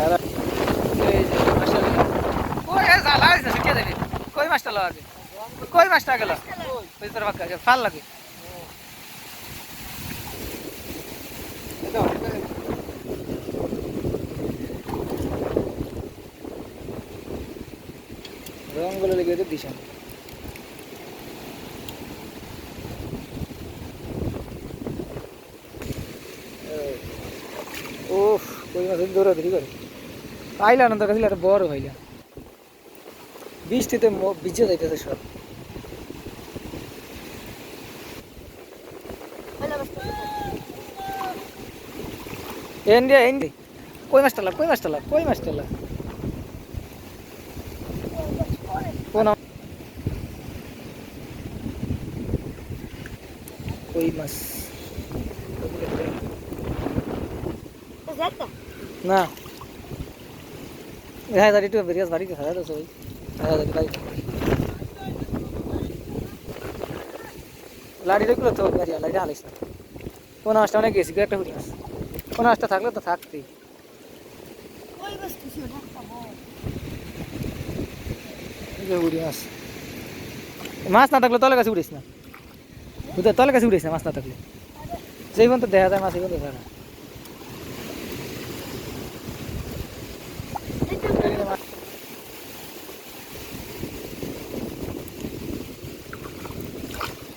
তারা কই মাছটা লওয়া কই মাছটা গেল? ফাল লাগে। রঙগুলো লেগে গেছে দিশা ওফ কই মাছ দৌড়াদৌড়ি করে পাইলা না তোর কাছে একটা বড় হইলা। বৃষ্টিতে ভিজে যাইতেছে সব। এন্ডিয়া এন্ডি কই মাছটা লাগ কই মাছটা লাগ কই মাছটা লাগ কোন কই মাছ? না। হ্যাঁ একটু বেরিয়ে বাড়িতে খাওয়া তো সবাই। হ্যাঁ দাঁড়িয়ে বাড়ি লাড়িটা গুলো তো গাড়ি লাড়িটা হালিস কোন মাছটা অনেক গেছি একটা হুড়ি মাছ কোন মাছটা থাকলে তো থাকতেই। যে মাছ না থাকলে তলে কাছে উড়িস না। তলে কাছে উড়িস না মাছ না থাকলে। যেই পর্যন্ত দেখা যায় মাছ, এই পর্যন্ত দেখা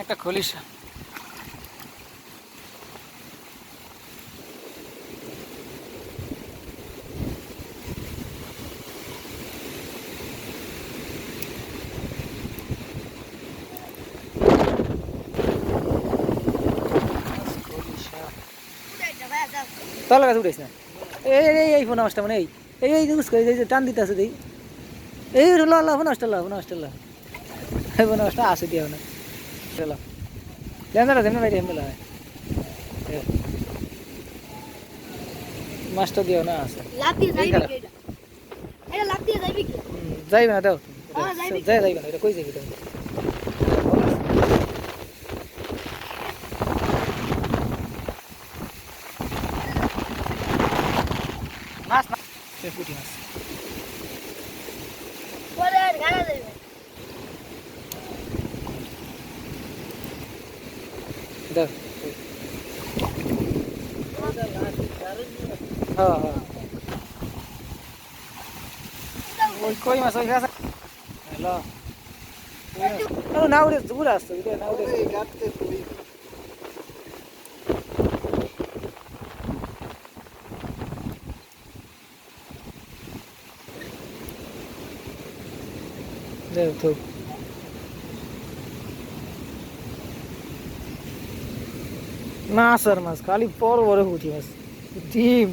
একটা খলিশা খলিশা তলা গাছ উঠেছ না এই এই এই ফোন মাছটা মানে এই এই এই ইউজ করে এই যে টান দিতে আছে দেই এই ল ল ফোন মাছটা ল ফোন মাছটা ল এই ফোন মাছটা আসে দিয়ে না চলো লেন্দারা দেমনে বাইরে হেমলা মাছটা দিও না আছে যাইবে না দাও হ্যাঁ। যাই যাইবে না এটা কই যাইবে তুমি মাছ না পুঁটি মাছ দাও হ্যাঁ হ্যাঁ ওই কই মাছ ওই গাছ হ্যালো না উড়ে দূরে আসতো এটা না উড়ে দেখ তো মাছ আর মাছ খালি বড় বড় পুঁটি মাছ ডিম